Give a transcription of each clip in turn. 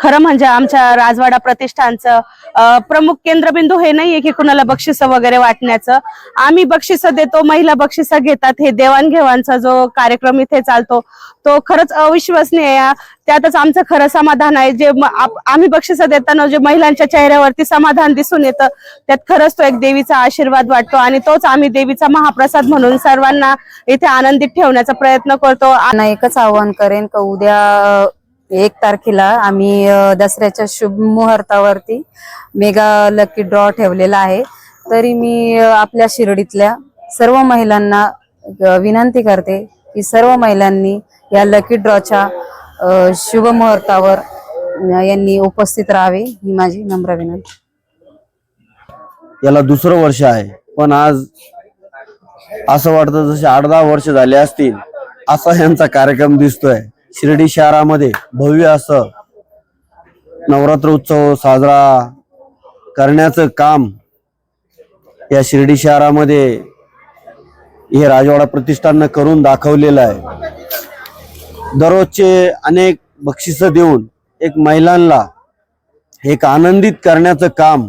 खरं म्हणजे आमच्या राजवाडा प्रतिष्ठानचं प्रमुख केंद्रबिंदू हे नाहीये की कुणाला बक्षिस वगैरे वाटण्याचं. आम्ही बक्षिस देतो महिला बक्षिस घेतात. हे देवाणघेवाणचा जो कार्यक्रम इथे चालतो तो खरंच अविश्वसनीय त्यातच आमचं खरं समाधान आहे. जे आम्ही बक्षिस देताना जे महिलांच्या चेहऱ्यावरती समाधान दिसून येतं त्यात खरंच तो एक देवीचा आशीर्वाद वाटतो आणि तोच आम्ही देवीचा महाप्रसाद म्हणून सर्वांना इथे आनंदित ठेवण्याचा प्रयत्न करतो. एकच आव्हान करेन का उद्या एक तारखेला आम्ही दसऱ्याच्या शुभ मुहूर्तावरती मेगा लकी ड्रॉ ठेवलेला आहे. तरी मी आपल्या शिर्डीतल्या सर्व महिलांना विनंती करते की सर्व महिलांनी या लकी ड्रॉच्या शुभ मुहूर्तावर यांनी उपस्थित राहावे ही माझी नम्र विनंती. याला दुसरं वर्ष आहे. पण आज असं वाटतं जसे आठ दहा वर्ष झाले असतील असा यांचा कार्यक्रम दिसतोय. शिर्डी शहरामध्ये भव्य असं नवरात्र उत्सव साजरा करण्याचं काम या शिर्डी शहरामध्ये हे राजवाडा प्रतिष्ठाननं करून दाखवलेलं आहे. दररोजचे अनेक बक्षिस देऊन एक महिलांना एक आनंदित करण्याचं काम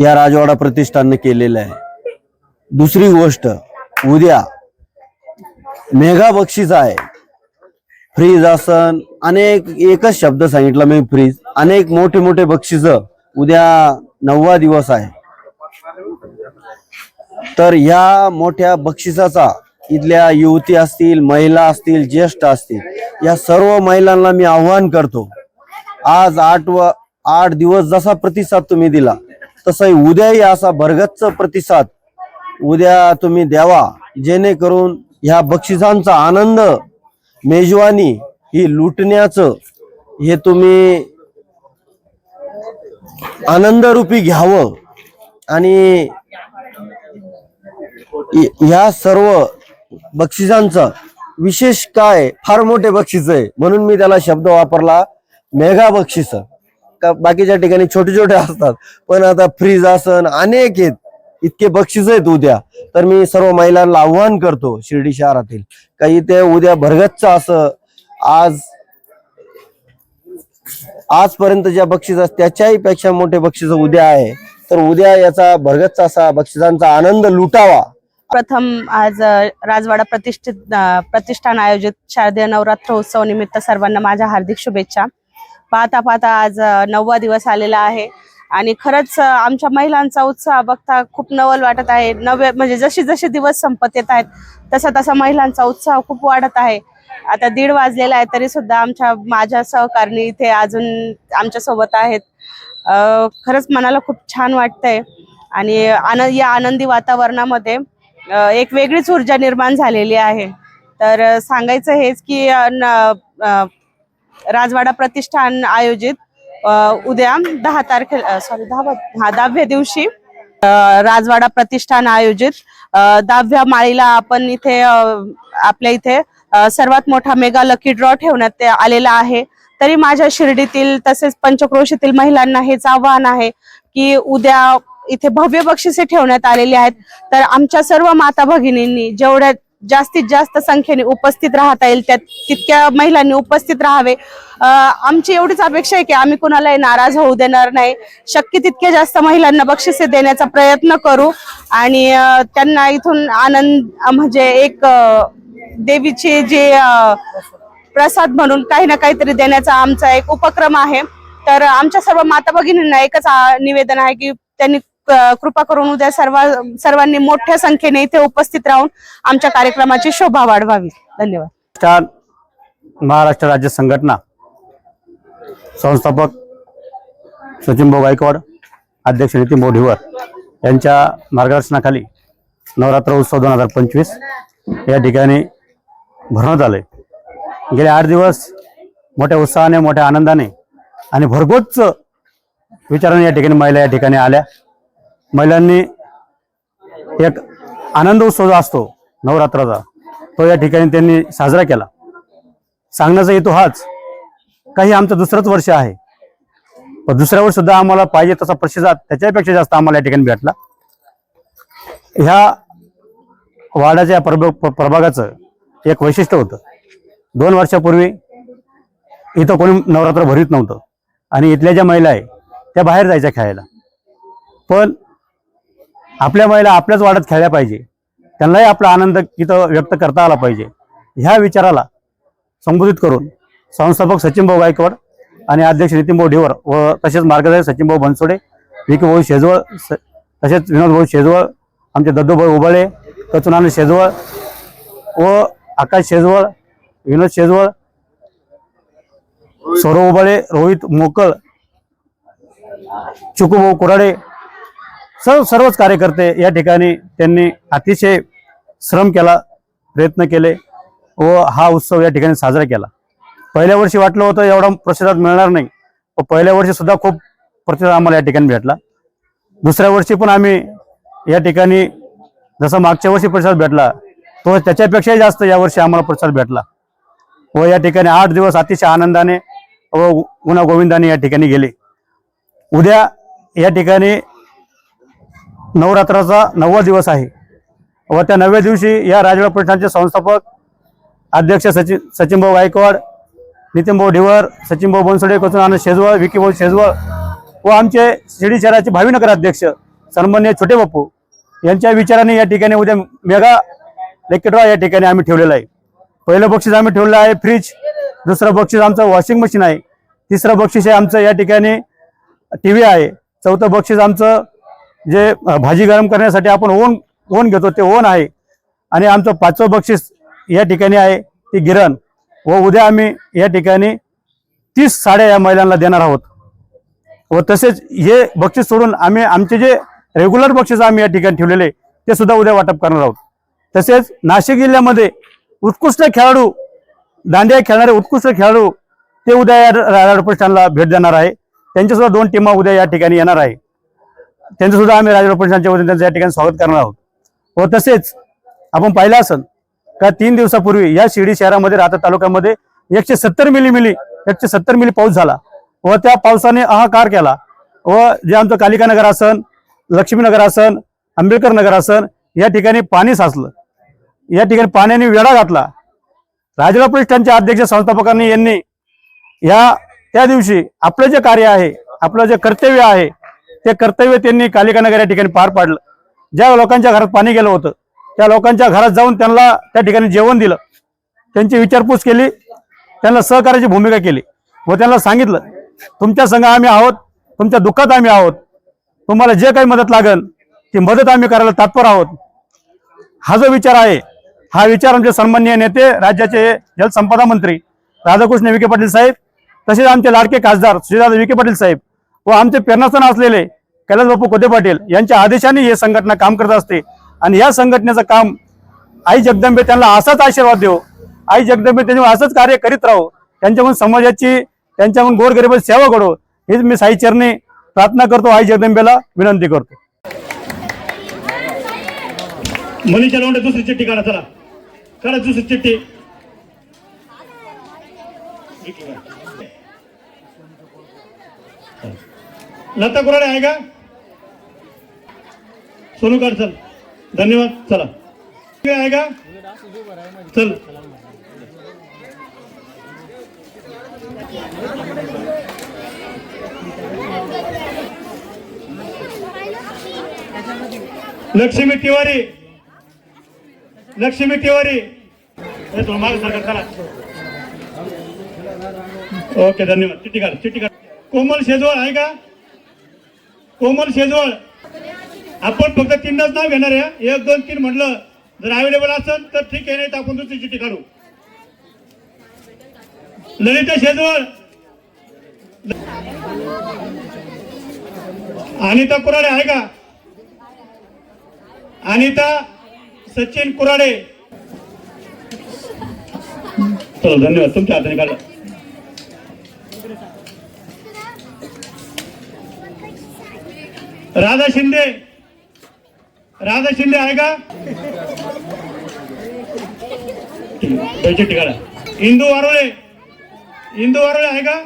या राजवाडा प्रतिष्ठानने केलेलं आहे. दुसरी गोष्ट उद्या मेघा बक्षीस आहे. फ्रीज असन. अनेक एकच शब्द सांगितला मी फ्रीज अनेक मोठे मोठे बक्षीस उद्या नववा दिवस आहे. तर या मोठ्या बक्षिसाचा इथल्या युवती असतील महिला असतील ज्येष्ठ असतील या सर्व महिलांना मी आव्हान करतो. आज आठ व आठ दिवस जसा प्रतिसाद तुम्ही दिला तसाही उद्याही असा भरगच्च प्रतिसाद उद्या तुम्ही द्यावा जेणेकरून ह्या बक्षिसांचा आनंद मेजवानी ही लुटण्याचं हे तुम्ही आनंदरूपी घ्यावं. आणि ह्या सर्व बक्षिसांचं विशेष काय फार मोठे बक्षीस आहे म्हणून मी त्याला शब्द वापरला मेगा बक्षीस. बाकीच्या ठिकाणी छोटे छोटे असतात पण आता फ्रीज आसन अनेक आहेत. इतके बक्षीस आहेत उद्या. तर मी सर्व महिलांना आव्हान करतो शिर्डी शहरातील. काही ते उद्या भरगच्च असं आज आजपर्यंत ज्या बक्षीस असतात त्याच्याही पेक्षा मोठे बक्षीस उद्या आहे. तर उद्या याचा भरगच्च असा बक्षिसांचा आनंद लुटावा. प्रथम आज राजवाडा प्रतिष्ठित प्रतिष्ठान आयोजित शारदीय नवरात्र उत्सव निमित्त सर्वांना माझ्या हार्दिक शुभेच्छा. पाहता पाहता आज नववा दिवस आलेला आहे. आणि खरंच आमच्या महिलांचा उत्साह बघता खूप नवल वाटत आहे. नवे म्हणजे जसे जसे दिवस संपत येत आहेत तसा तसा महिलांचा उत्साह खूप वाढत आहे. आता दीड वाजलेला आहे तरी सुद्धा आमच्या माझ्या सहकारिणी इथे अजून आमच्यासोबत आहेत खरंच मनाला खूप छान वाटतंय. आणि आनंद या आनंदी वातावरणामध्ये एक वेगळीच ऊर्जा निर्माण झालेली आहे. तर सांगायचं हेच की राजवाडा प्रतिष्ठान आयोजित उद्या दहा तारखेला सॉरी दहा हा दहाव्या दिवशी राजवाडा प्रतिष्ठान आयोजित दहाव्या माळीला आपण इथे आपल्या इथे सर्वात मोठा मेगा लकी ड्रॉ ठेवण्यात आलेला आहे. तरी माझ्या शिर्डीतील तसेच पंचक्रोशीतील महिलांना हेच आव्हान आहे की उद्या इथे भव्य बक्षिसे ठेवण्यात आलेली आहेत. तर आमच्या सर्व माता भगिनींनी जेवढ्या जास्तीत जास्त संख्येने उपस्थित राहता येईल त्यात तितक्या महिलांनी उपस्थित राहावे. आमची एवढीच अपेक्षा आहे की आम्ही कोणालाही नाराज होऊ देणार नाही. शक्य तितक्या जास्त महिलांना बक्षिसे देण्याचा प्रयत्न करू. आणि त्यांना इथून आनंद म्हणजे एक देवीचे जे प्रसाद म्हणून काही ना काहीतरी देण्याचा आमचा एक उपक्रम आहे. तर आमच्या सर्व माता भगिनींना एकच निवेदन आहे की त्यांनी कृपा करून उद्या सर्व सर्वांनी मोठ्या संख्येने इथे उपस्थित राहून आमच्या कार्यक्रमाची शोभा वाढवावी. धन्यवाद. महाराष्ट्र राज्य संघटना संस्थापक सचिनभाऊ गायकवाड अध्यक्ष नितीन मोढीवर यांच्या मार्गदर्शनाखाली नवरात्र उत्सव दोन हजार पंचवीस या ठिकाणी भरवण्यात आले गेले आठ दिवस मोठ्या उत्साहाने मोठ्या आनंदाने आणि भरघोच विचाराने या ठिकाणी महिला या ठिकाणी आल्या. महिलांनी एक आनंद उत्सव जो असतो नवरात्राचा तो या ठिकाणी त्यांनी साजरा केला. सांगण्याचा हेतू हाच काही आमचं दुसरंच वर्ष आहे. पण दुसऱ्या वर्ष सुद्धा आम्हाला पाहिजे तसा प्रतिसाद त्याच्यापेक्षा जास्त आम्हाला या ठिकाणी भेटला. ह्या वाड्याच्या प्रभ प्रभागाचं एक वैशिष्ट्य होतं. दोन वर्षापूर्वी इथं कोणी नवरात्र भरीत नव्हतं. आणि इथल्या ज्या महिला आहे त्या बाहेर जायच्या खेळायला. पण आपल्या महिला आपल्याच वाड्यात खेळल्या पाहिजे. त्यांनाही आपला आनंद इथं व्यक्त करता आला पाहिजे. ह्या विचाराला संबोधित करून संस्थापक सचिन भाऊ गायकवाड आणि अध्यक्ष नितीन भाऊ ढेवर व तसेच मार्गदर्शक सचिन भाऊ बनसोडे विकीभाऊ शेजवळ स- तसेच विनोदभाऊ शेजवळ आमचे दद्दूभाऊ उबाळे कचुनान शेजवळ व आकाश शेजवळ विनोद शेजवळ सौरव उबाळे रोहित मोकळ चुकूभाऊ कुराडे सर्व सर्वच कार्यकर्ते या ठिकाणी त्यांनी अतिशय श्रम केला प्रयत्न केले व हा उत्सव या ठिकाणी साजरा केला. पहिल्या वर्षी वाटलं होतं एवढा प्रतिसाद मिळणार नाही पण पहिल्या वर्षी सुद्धा खूप प्रतिसाद आम्हाला या ठिकाणी भेटला. दुसऱ्या वर्षी पण आम्ही या ठिकाणी जसं मागच्या वर्षी प्रतिसाद भेटला तो त्याच्यापेक्षाही जास्त यावर्षी आम्हाला प्रतिसाद भेटला. व या ठिकाणी आठ दिवस अतिशय आनंदाने व गुणा गोविंदाने या ठिकाणी गेले. उद्या या ठिकाणी नवरात्राचा नववा दिवस आहे. व त्या नवव्या दिवशी या राजवाडा प्रतिष्ठानचे संस्थापक अध्यक्ष सचिन सचिनभाऊ गायकवाड नितीनभाऊ ढिवर सचिनभाऊ बनसोडे कोचून आनंद शेजवळ विकीभाऊ शेजवळ व आमचे शिर्डी शहराचे भावीनगर अध्यक्ष सन्मान्य छोटे बापू यांच्या विचाराने या ठिकाणी उद्या मेगा लेकेटवा या ठिकाणी आम्ही ठेवलेलं आहे. पहिलं बक्षीस आम्ही ठेवलं आहे फ्रीज दुसरं बक्षीस आमचं वॉशिंग मशीन आहे तिसरं बक्षीस आहे आमचं या ठिकाणी टी व्ही आहे चौथं बक्षीस आमचं जे भाजी गरम करण्यासाठी आपण ओन ओन घेतो ते ओन आहे. आणि आमचं पाचवं बक्षीस या ठिकाणी आहे ती गिरण. व उद्या आम्ही या ठिकाणी तीस साड्या या महिलांना देणार आहोत. व तसेच हे बक्षीस सोडून आम्ही आमचे जे रेग्युलर बक्षीस आम्ही या ठिकाणी ठेवलेले ते सुद्धा उद्या वाटप करणार आहोत. तसेच नाशिक जिल्ह्यामध्ये उत्कृष्ट खेळाडू दांडिया खेळणारे उत्कृष्ट खेळाडू ते उद्या या राजवाडा प्रतिष्ठानला भेट देणार आहे. त्यांच्यासुद्धा दोन टीमा उद्या या ठिकाणी येणार आहे. त्यांचं सुद्धा आम्ही राजवाडा प्रतिष्ठानच्या वतीने त्यांचं या ठिकाणी स्वागत करणार आहोत. व तसेच आपण पाहिलं असेल का तीन दिवसापूर्वी या शिर्डी शहरामध्ये राहता तालुक्यामध्ये एकशे सत्तर मिली मिली एकशे सत्तर मिली पाऊस झाला व त्या पावसाने हाहाकार केला व जे आमचं कालिका नगर आसन लक्ष्मीनगर आसन आंबेडकर नगर आसन या ठिकाणी पाणी साचलं. या ठिकाणी पाण्याने वेढा घातला. राजला प्रतिष्ठानच्या अध्यक्ष संस्थापकांनी यांनी या त्या दिवशी आपलं जे कार्य आहे आपलं जे कर्तव्य आहे ते कर्तव्य त्यांनी कालिका नगर या ठिकाणी पार पाडलं. ज्या लोकांच्या घरात पाणी गेलं होतं त्या लोकांच्या घरात जाऊन त्यांना त्या ठिकाणी जेवण दिलं. त्यांची विचारपूस केली त्यांना सहकार्याची भूमिका केली व त्यांना सांगितलं तुमच्या संघ आम्ही आहोत तुमच्या दुःखात आम्ही आहोत. तुम्हाला जे काही मदत लागेल ती मदत आम्ही करायला तत्पर आहोत. हा जो विचार आहे हा विचार आमचे सन्माननीय नेते राज्याचे जलसंपदा मंत्री राधाकृष्ण विखे पाटील साहेब तसेच आमचे लाडके खासदार श्रीदादा विखे पाटील साहेब व आमचे प्रेरणास्थान असलेले कैलास बापू कोते पाटील यांच्या आदेशाने हे संघटना काम करत असते. आणि या संघटनेचं काम आई जगदंबे त्यांना असाच आशीर्वाद देऊ आई जगदंबे त्यांच्यावर असंच कार्य करीत राहू. त्यांच्याकडून समाजाची त्यांच्याकडून गोरगरिबाची सेवा करू हेच मी साई चरणी प्रार्थना करतो. आई जगदंबेला विनंती करतो. मनीषा दुसरी चिठ्ठी काढा चला. काढा दुसरी चिठ्ठी. लता कुराडे आहे का? सोनू कर चल. धन्यवाद. चला. आहे का? चल. लक्ष्मी तिवारी. लक्ष्मी तिवारी. हे चला. ओके धन्यवाद. चिट्टी काढ चिट्टी काढ. कोमल शेजवळ आहे का? कोमल शेजवळ. आपण फक्त तीनच नाव घेणार आहे. एक दोन तीन म्हटलं जर अवेलेबल असेल तर ठीक आहे नाही तर आपण दुसरी चिठ्ठी काढू. ललिता शेजवळ. अनिता कुराडे आहे का? अनिता सचिन कुराडे. चलो धन्यवाद. तुमच्या हाताने काढलं. राधा शिंदे. राधा शिंदे आहे का? चिठ्ठी काढा इंदू वारोळे. इंदू वारोळे आहे का?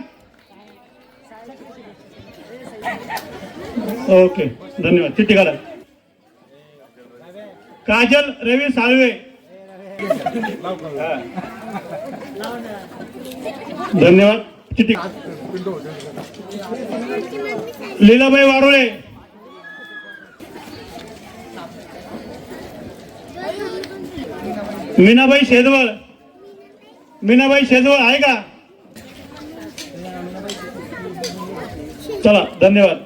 ओके धन्यवाद. चिठ्ठी काढा काजल रवी साळवे. धन्यवाद. चिठ्ठी लीलाबाई वारोळे. मीनाबाई शेजवळ. मीनाबाई शेजवळ आहे का? चला धन्यवाद.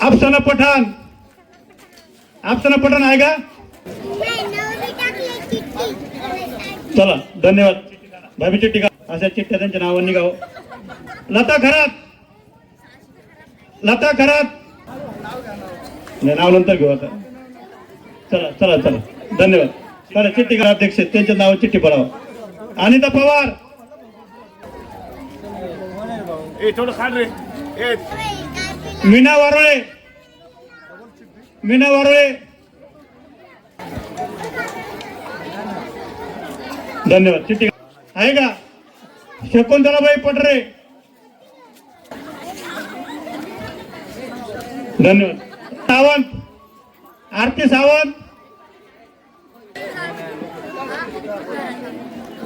अफसाना पठाण. अफसाना पठाण आहे का? चला धन्यवाद. भाभी चिठ्ठी का? अशा चिठ्ठ्या त्यांच्या नावांनी गाव लता खरात. लता खरात. नाव नंतर घेऊ आता. चला चला चला. धन्यवाद. चला चिठ्ठी अध्यक्ष. त्यांच्या नाव चिठ्ठी पडावं अनिता पवार. मीना वारोळे. मीना वारोळे. धन्यवाद. चिठ्ठी आहे का? शकुंतलाबाई पटरे. धन्यवाद. सावंत. आरती सावंत.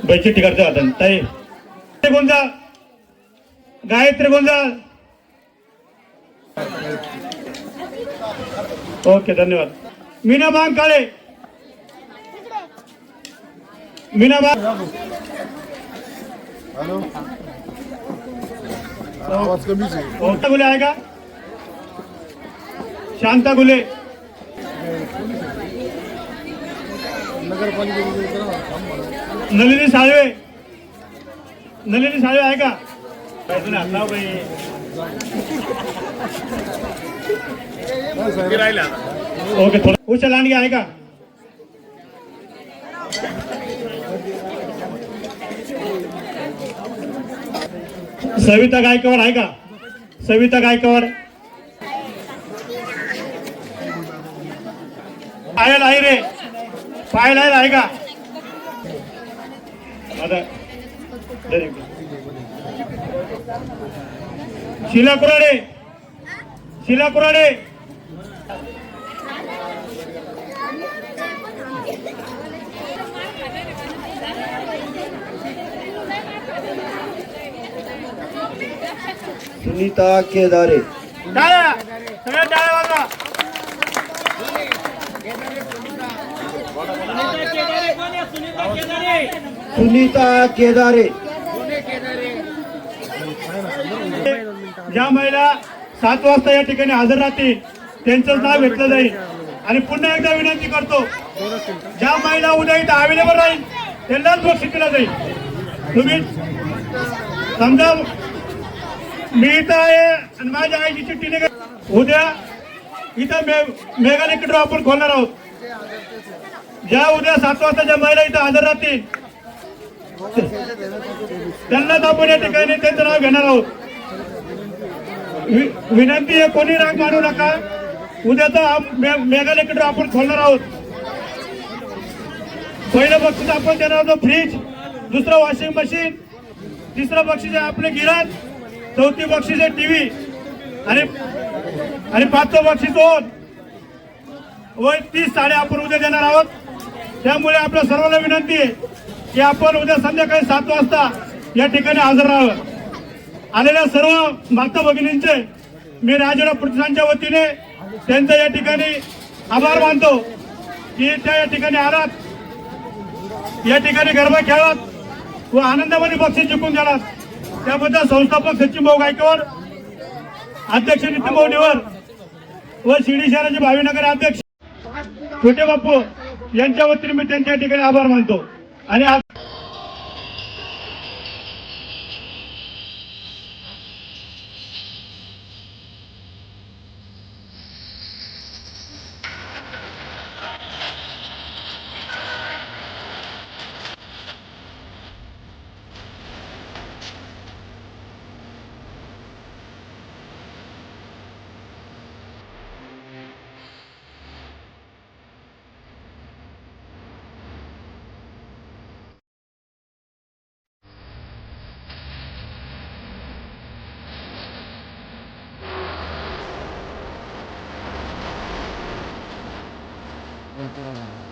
बाई चिठ्ठी करतो आता ताई गोंजा गायत्री गोंजाळ ओके धन्यवाद। मीना बाग काळे मीना बाग। आवाज कमीच आहे शांता गुले आहे का शांता गुले नगरपालिकेमध्ये करा ना, काम म्हणा. नलिनी साळवे. नलिनी साळवे आहे का? ओके थोडं उषा लांडगे आहे का? सविता गायकवाड आहे का? सविता गायकवाड. पायल आहे रे. पायल आहे का? शिला कुराडे. शिला कुराडे. सुनीता केदारे. सगळ्या टाळ्या वाजवा. सुनीता केदारे. ज्या महिला सात वाजता या ठिकाणी हजर राहतील त्यांचं नाव घेतलं जाईल. आणि पुन्हा एकदा विनंती करतो ज्या महिला उद्या इथं अवेलेबल राहील त्यांनाच बक्षीस दिलं जाईल. तुम्ही समजा मी इथं आहे आणि माझ्या आईची चिठ्ठी निघत उद्या इथं मे मेघालय किटो आपण खोलणार आहोत. ज्या उद्या सात वाजता ज्या महिला इथं हजर राहतील त्यांनाच आपण या ठिकाणी त्यांचं नाव घेणार आहोत. विनंती आहे कोणी राग मानू नका. उद्याचा मेघालयकडे आपण खोलणार आहोत. पहिलं बक्षीस आपण देणार होतो फ्रीज. दुसरं वॉशिंग मशीन. तिसरं बक्षीस आहे आपले गिराज चौथी बक्षीस आहे टीव्ही. आणि आणि पाचवं बक्षीस ओन. व तीस साडे आपण उद्या देणार आहोत. त्यामुळे आपल्या सर्वांना विनंती आहे. की आपण उद्या संध्याकाळी सात वाजता या ठिकाणी हजर राहावं. आलेल्या सर्व माता भगिनींचे मी राजूराव प्रतिष्ठानच्या वतीने त्यांचा या ठिकाणी आभार मानतो की त्या या ठिकाणी आलात. या ठिकाणी गरबा खेळात व आनंदामध्ये बक्षीस जिंकून गेलात त्याबद्दल संस्थापक सचिन भाऊ गायकवाड अध्यक्ष नितीन भाऊ निवर व शिर्डी शहराचे भावीनगर अध्यक्ष छोटे बापू यांच्या वतीने मी त्यांच्या ठिकाणी आभार मानतो. आणि आज 嗯嗯